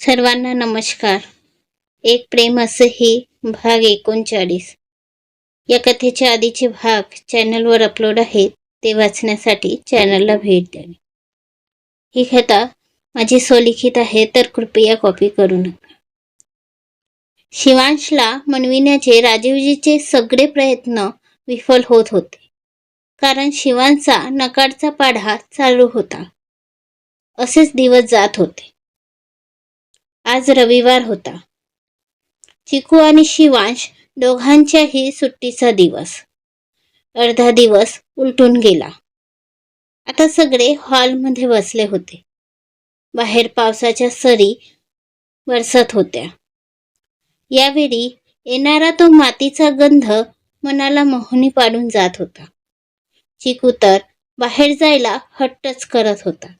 सर्वांना नमस्कार. एक प्रेम असंही भाग एकोणचाळीस. या कथेचे आधीचे भाग चॅनलवर अपलोड आहेत ते वाचण्यासाठी चॅनलला भेट द्यावी ही कथा माझी स्वलिखित आहे तर कृपया कॉपी करू नका. शिवांशला मनविण्याचे राजीवजीचे सगळे प्रयत्न विफल होत होते. कारण शिवांचा नकारचा पाढा चालू होता. असेच दिवस जात होते. आज रविवार होता. चिकू आणि शिवांश दोघांच्याही सुट्टीचा दिवस. अर्धा दिवस उलटून गेला. आता सगळे हॉलमध्ये बसले होते. बाहेर पावसाच्या सरी बरसत होत्या. यावेळी येणारा तो मातीचा गंध मनाला मोहनी पाडून जात होता. चिकू तर बाहेर जायला हट्टच करत होता.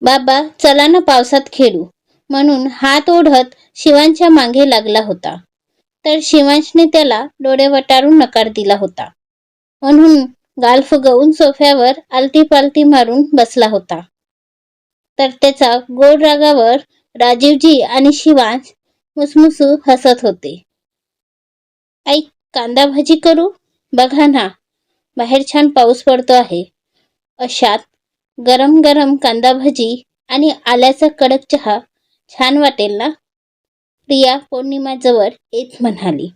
बाबा चला ना पावसात खेळू. म्हणून हात ओढत शिवांच्या मागे लागला होता. तर शिवांशने त्याला डोळे वटारून नकार दिला होता. म्हणून गाल फुगवून सोफ्यावर आलती पालती मारून बसला होता. तर त्याचा गोड रागावर राजीवजी आणि शिवांश मुसमुसू हसत होते. आई कांदा भाजी करू? बघा ना बाहेर छान पाऊस पडतो आहे. अशात गरम गरम कांदा भाजी आणि आल्याचा कडक चहा छान वाटेल ना? प्रिया पौर्णिमाजवळ येत म्हणाली.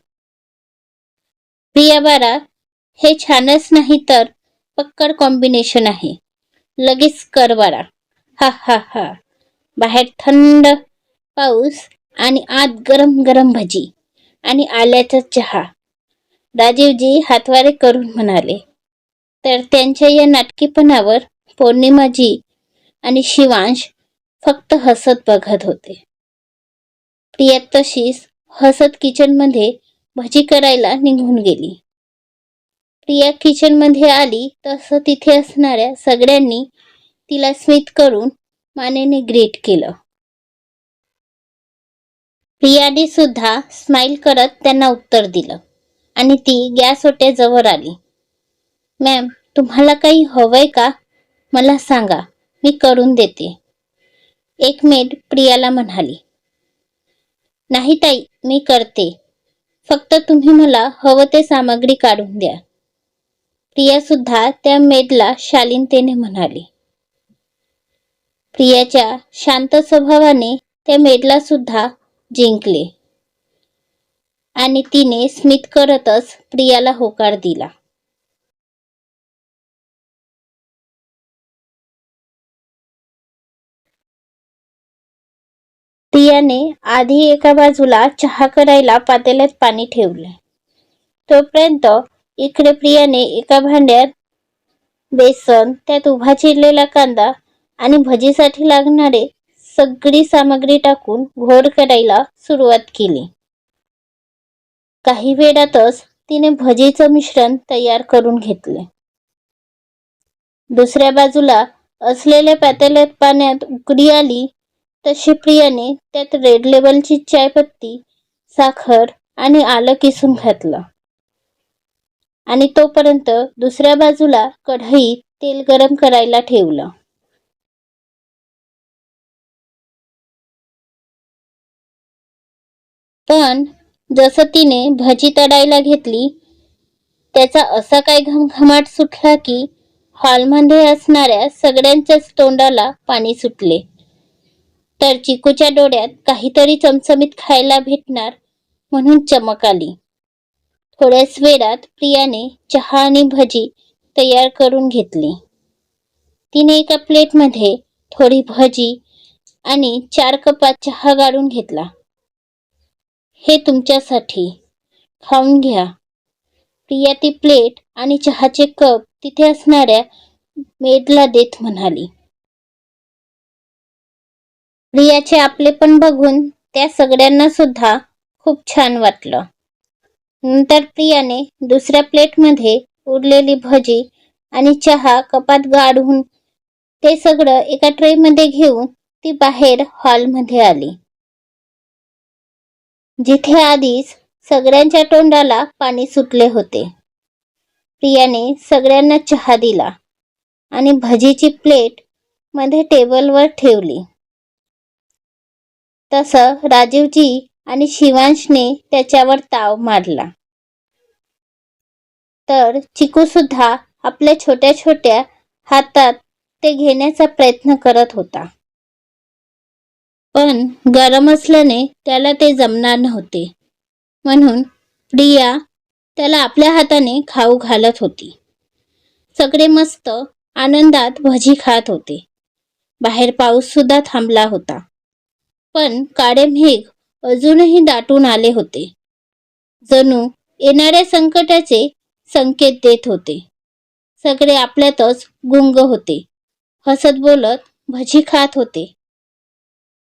प्रिया बारा हे छानच नाही तर पक्कड कॉम्बिनेशन आहे. लगेच कर बारा. हा हा हा. बाहेर थंड पाऊस आणि आत गरम गरम भजी आणि आल्याचा चहा. राजीवजी हातवारे करून म्हणाले तर त्यांच्या या नाटकीपणावर पौर्णिमाजी आणि शिवांश फक्त हसत बघत होते. प्रिया तशीच हसत किचनमध्ये भजी करायला निघून गेली. प्रिया किचनमध्ये आली तसं तिथे असणाऱ्या सगळ्यांनी तिला स्मित करून मानेने ग्रीट केलं. प्रियाने सुद्धा स्माईल करत त्यांना उत्तर दिलं आणि ती गॅस ओट्याजवळ आली. मॅम तुम्हाला काही हवंय का? मला सांगा मी करून देते. एक मेड प्रियाला म्हणाली नाही ताई मी करते. फक्त तुम्ही मला हवं ते सामग्री काढून द्या. प्रिया सुद्धा त्या मेडला शालीनतेने म्हणाली. प्रियाच्या शांत स्वभावाने त्या मेडला सुद्धा जिंकले. आणि तिने स्मित करतच प्रियाला होकार दिला. प्रियाने आधी एका बाजूला चहा करायला पातेल्यात पाणी ठेवले. तोपर्यंत इकडे प्रियाने एका भांड्यात बेसन त्यात उभा चिरलेला कांदा आणि भजीसाठी लागणारे सगळी सामग्री टाकून घोर करायला सुरुवात केली. काही वेळातच तिने भजीचं मिश्रण तयार करून घेतले. दुसऱ्या बाजूला असलेल्या पातेल्यात पाण्यात उकडी आली तशी प्रियाने त्यात रेड लेबलची चायपत्ती साखर आणि आलं किसून घातलं. आणि तोपर्यंत दुसऱ्या बाजूला कढईत तेल गरम करायला ठेवलं. पण जसं तिने भजी तडायला घेतली त्याचा असा काय घमघमाट सुटला की हॉलमध्ये असणाऱ्या सगळ्यांच्याच तोंडाला पाणी सुटले. तर चिकूच्या डोळ्यात काहीतरी चमचमीत खायला भेटणार म्हणून चमक आली. थोड्याच वेळात प्रियाने चहा आणि भजी तयार करून घेतली. तिने एका प्लेटमध्ये थोडी भजी आणि चार कपात चहा गाळून घेतला. हे तुमच्यासाठी. खाऊन घ्या. प्रिया ती प्लेट आणि चहाचे कप तिथे असणाऱ्या मेदला देत म्हणाली. प्रियाचे आपलेपण बघून त्या सगळ्यांना सुद्धा खूप छान वाटलं. नंतर प्रियाने दुसऱ्या प्लेटमध्ये उरलेली भजी आणि चहा कपात गाढून ते सगळं एका ट्रेमध्ये घेऊन ती बाहेर हॉलमध्ये आली. जिथे आधीच सगळ्यांच्या तोंडाला पाणी सुटले होते. प्रियाने सगळ्यांना चहा दिला आणि भजीची प्लेटमध्ये टेबलवर ठेवली. तसं राजीवजी आणि शिवांशने त्याच्यावर ताव मारला. तर चिकू सुद्धा आपल्या छोट्या छोट्या हातात ते घेण्याचा प्रयत्न करत होता. पण गरम असल्याने त्याला ते जमणार नव्हते. म्हणून प्रिया त्याला आपल्या हाताने खाऊ घालत होती. सगळे मस्त आनंदात भजी खात होते. बाहेर पाऊस सुद्धा थांबला होता. पण काळे मेघ अजूनही दाटून आले होते. जणू येणाऱ्या संकटाचे संकेत देत होते. सगळे आपल्यातच गुंग होते. हसत बोलत भजी खात होते.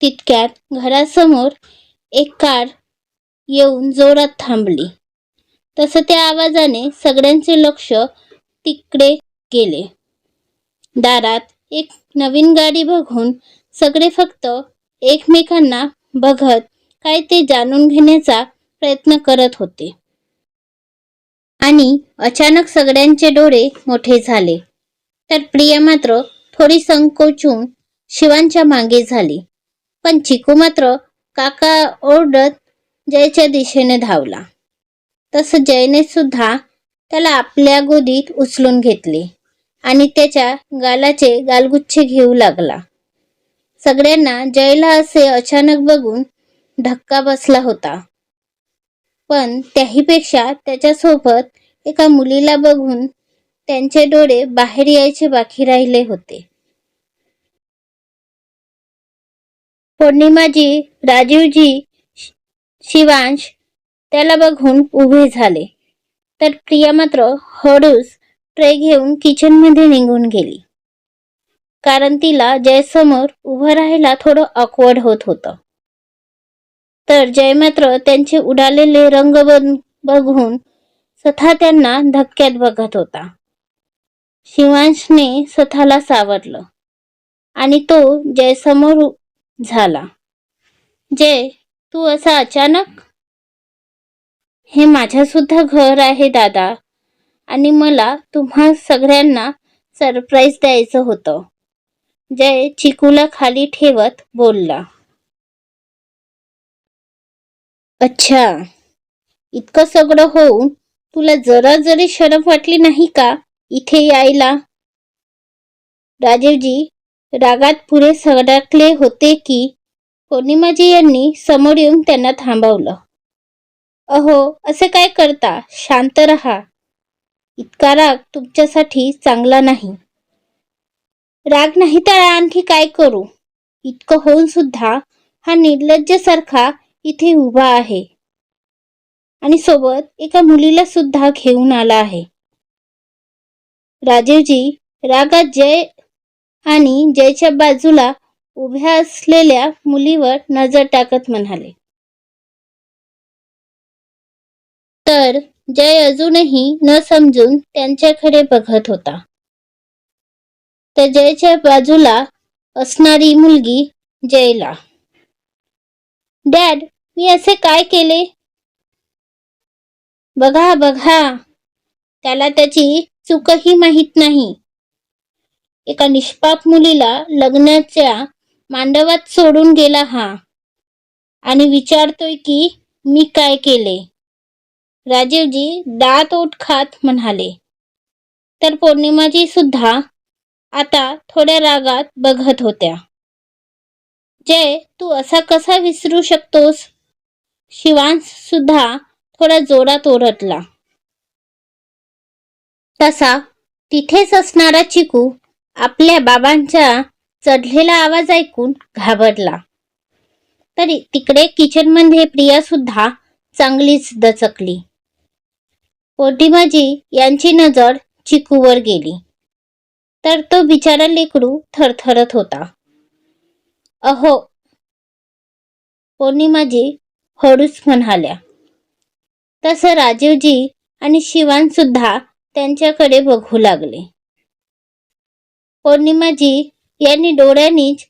तितक्यात घरासमोर एक कार येऊन जोरात थांबली. तसं त्या आवाजाने सगळ्यांचे लक्ष तिकडे गेले. दारात एक नवीन गाडी बघून सगळे फक्त एकमेकांना बघत काय ते जाणून घेण्याचा प्रयत्न करत होते. आणि अचानक सगळ्यांचे डोळे मोठे झाले. तर प्रिया मात्र थोडी संकोचून शिवांच्या मागे झाली. पण चिकू मात्र काका ओरडत जयच्या दिशेने धावला. तसं जयने सुद्धा त्याला आपल्या गोदीत उचलून घेतले आणि त्याच्या गालाचे गालगुच्छे घेऊ लागला. सगळ्यांना जयला असे अचानक बघून धक्का बसला होता. पण त्याहीपेक्षा त्याच्यासोबत एका मुलीला बघून त्यांचे डोळे बाहेर यायचे बाकी राहिले होते. पौर्णिमाजी राजीवजी शिवांश त्याला बघून उभे झाले. तर प्रिया मात्र हळूच ट्रे घेऊन किचनमध्ये निघून गेली. कारण तिला जयसमोर उभं राहायला थोडं ऑकवर्ड होत होतं. तर जय मात्र त्यांचे उडालेले रंग बघून स्वतः त्यांना धक्क्यात बघत होता. शिवांशने स्वतःला सावरलं आणि तो जयसमोर झाला. जय तू असा अचानक? हे माझं सुद्धा घर आहे दादा. आणि मला तुम्हा सगळ्यांना सरप्राईज द्यायचं होतं. जय चिकूला खाली ठेवत बोलला. अच्छा इतकं सगळं होऊन तुला जरा जरी शरम वाटली नाही का इथे यायला? राजीवजी रागात पुरे सडकले होते की पौर्णिमाजी यांनी समोर येऊन त्यांना थांबवलं. अहो असे काय करता? शांत रहा. इतका राग तुमच्यासाठी चांगला नाही. राग नाही तर आणखी काय करू? इतकं होऊन सुद्धा हा निर्लज्ज सारखा इथे उभा आहे. आणि सोबत एका मुलीला सुद्धा घेऊन आला आहे. राजीवजी रागात जय आणि जयच्या बाजूला उभ्या असलेल्या मुलीवर नजर टाकत म्हणाले. तर जय अजूनही न समजून त्यांच्याकडे बघत होता. तर जयच्या बाजूला असणारी मुलगी जयला. डॅड मी असे काय केले? बघा बघा त्याला त्याची चूकही माहीत नाही. एका निष्पाप मुलीला लग्नाच्या मांडवात सोडून गेला हा आणि विचारतोय की मी काय केले? राजीवजी दात ओट खात म्हणाले. तर पौर्णिमाजी सुद्धा आता थोड्या रागात बघत होत्या. जय तू असा कसा विसरू शकतोस? शिवांश सुद्धा थोडा जोरात ओरडला. तसा तिथेच असणारा चिकू आपल्या बाबांच्या चढलेला आवाज ऐकून घाबरला. तरी तिकडे किचनमध्ये प्रिया सुद्धा चांगलीच दचकली. पोटीमाजी यांची नजर चिकूवर गेली. तर तो बिचारा लेकरू थरथरत होता. अहो पौर्णिमाजी हळूच म्हणाल्या. तसं राजीवजी आणि शिवान सुद्धा त्यांच्याकडे बघू लागले. पौर्णिमाजी यांनी डोळ्यांनीच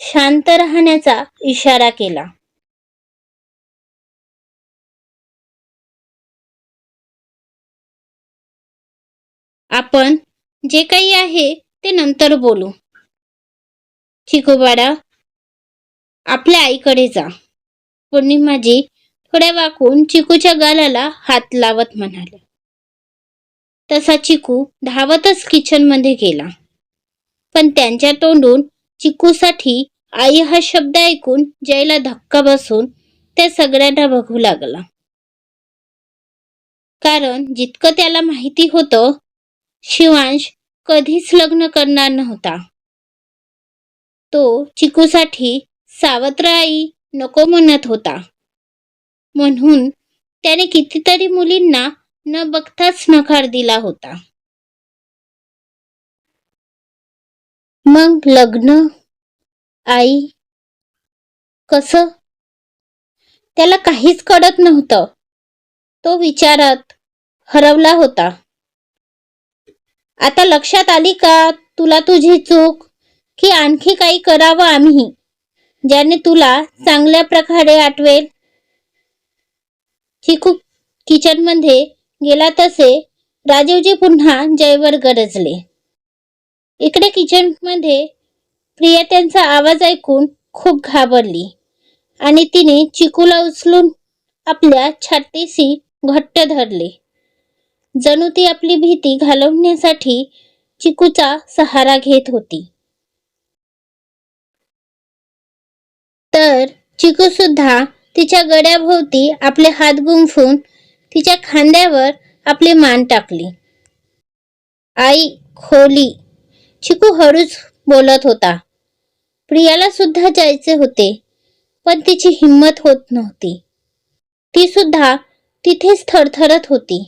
शांत राहण्याचा इशारा केला. आपण जे काही आहे ते नंतर बोलू. चिकूबाडा आपल्या आईकडे जा. पौर्णिमाजी थोड्या वाकून चिकूच्या गालाला हात लावत म्हणाले. तसा चिकू धावतच किचनमध्ये गेला. पण त्यांच्या तोंडून चिकूसाठी आई हा शब्द ऐकून जयला धक्का बसून त्या सगळ्यांना बघू लागला. कारण जितकं त्याला माहिती होतं शिवांश कधीच लग्न करणार नव्हता. तो चिकूसाठी सावत्र आई नको म्हणत होता. म्हणून त्याने कितीतरी मुलींना न बघताच नकार दिला होता. मग लग्न? आई? कस? त्याला काहीच कळत नव्हतं. तो विचारात हरवला होता. आता लक्षात आली का तुला तुझी चूक? की आणखी काही करावं आम्ही ज्याने तुला चांगल्या प्रकारे आठवेल. चिकू किचनमध्ये गेला तसे राजीवजी पुन्हा जयवर गरजले. इकडे किचनमध्ये प्रिया त्यांचा आवाज ऐकून खूप घाबरली आणि तिने चिकूला उचलून आपल्या छातीशी घट्ट धरले. जणू ती आपली भीती घालवण्यासाठी चिकूचा सहारा घेत होती. तर चिकू सुद्धा तिच्या गड्याभोवती आपले हात गुंफून तिच्या खांद्यावर आपली मान टाकली. आई खोली चिकू हळूच बोलत होता. प्रियाला सुद्धा जायचे होते पण तिची हिंमत होत नव्हती. ती सुद्धा तिथेच थरथरत होती.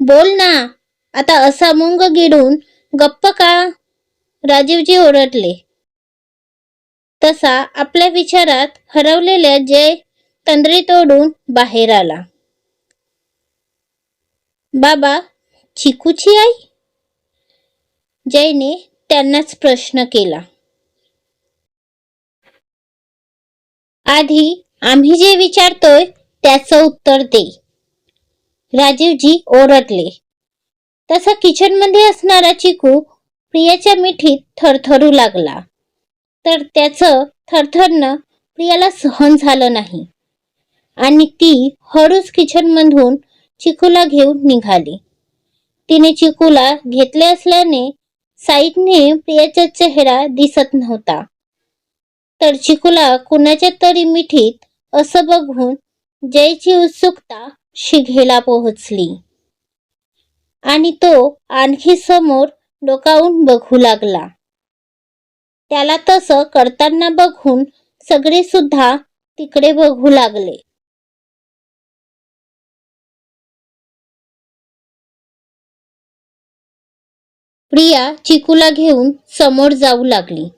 बोल ना. आता असा मुंग गिळून गप्प का? राजीवजी ओरडले. तसा आपल्या विचारात हरवलेल्या जय तंद्री तोडून बाहेर आला. बाबा चिकूची आई? जयने त्यांनाच प्रश्न केला. आधी आम्ही जे विचारतोय त्याचं उत्तर दे. राजीवजी ओरडले. तसा किचनमध्ये असणारा चिकू प्रियाच्या मिठीत थरथरू लागला. तर त्याचं थरथरणं प्रियाला सहन झालं नाही. आणि ती हळूच किचनमधून चिकूला घेऊन निघाली. तिने चिकूला घेतले असल्याने साईडने प्रियाचा चेहरा दिसत नव्हता. तर चिकूला कुणाच्या तरी मिठीत असं बघून जयची उत्सुकता शिघेला पोहोचली. आणि तो आणखी समोर डोकावून बघू लागला. त्याला तसं करताना बघून सगळे सुद्धा तिकडे बघू लागले. प्रिया चिकूला घेऊन समोर जाऊ लागली.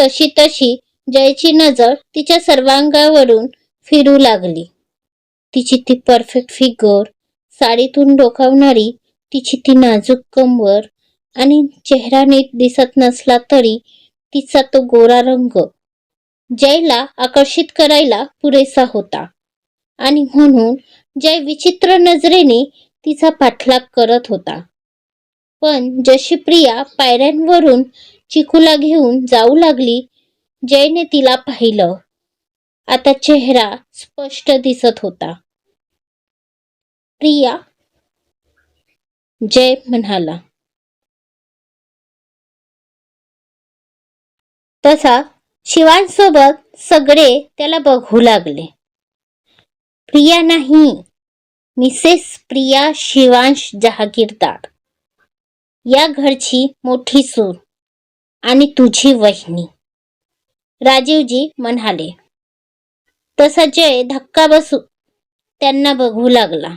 तशी तशी जयची नजर तिच्या सर्वांगावरून फिरू लागली. तिची ती परफेक्ट फिगर साडीतून डोकावणारी तिची ती नाजूक कंबर आणि चेहरा नीट दिसत नसला तरी तिचा तो गोरा रंग जयला आकर्षित करायला पुरेसा होता. आणि म्हणून जय विचित्र नजरेने तिचा पाठलाग करत होता. पण जशी प्रिया पायऱ्यांवरून चिकूला घेऊन जाऊ लागली जयने तिला पाहिलं. आता चेहरा स्पष्ट दिसत होता. प्रिया जय म्हणाला. तसा शिवांसोबत सगळे त्याला बघू लागले. प्रिया नाही मिसेस प्रिया शिवांश जहागीरदार. या घरची मोठी सूर आणि तुझी वहिनी. राजीवजी म्हणाले. तसा जय धक्का बसू त्यांना बघू लागला.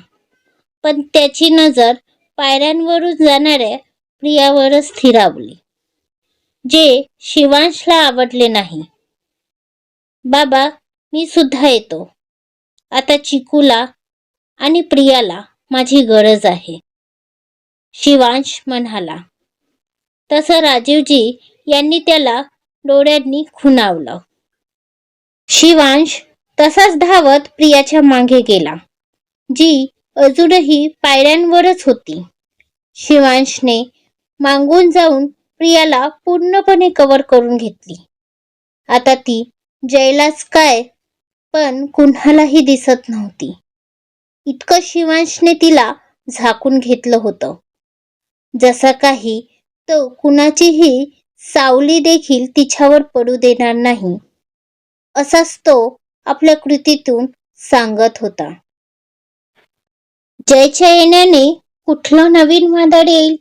पण त्याची नजर पायऱ्यांवरून जाणाऱ्या प्रियावरच स्थिरावली जे शिवांशला आवडले नाही. बाबा मी सुद्धा येतो. आता चिकूला आणि प्रियाला माझी गरज आहे. शिवांश म्हणाला. तसं राजीवजी यांनी त्याला डोळ्यांनी खुणावलं. शिवांश तसाच धावत प्रियाच्या मागे गेला जी अजूनही पायऱ्यांवरच होती. शिवांशने मागून जाऊन प्रियाला पूर्णपणे कव्हर करून घेतली. आता ती जयलाच काय? पण कुणालाही दिसत नव्हती. इतकं शिवांशने तिला झाकून घेतलं होतं. जसा काही तो कुणाचीही सावली देखील तिच्यावर पडू देणार नाही असाच तो आपल्या कृतीतून सांगत होता. जयच्या येण्याने कुठलं नवीन वादळ येईल?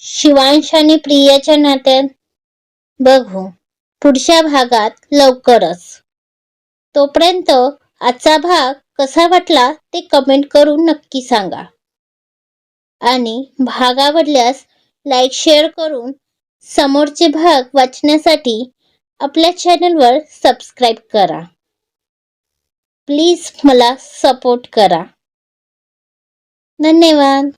शिवांश आणि प्रियाच्या नात्यात? बघू. पुढच्या भागात लवकरच. तोपर्यंत आजचा भाग कसा वाटला ते कमेंट करून नक्की सांगा. आणि भाग आवडल्यास लाईक शेअर करून समोरचे भाग वाचण्यासाठी आपल्या चॅनलवर सबस्क्राईब करा. प्लीज मला सपोर्ट करा. धन्यवाद.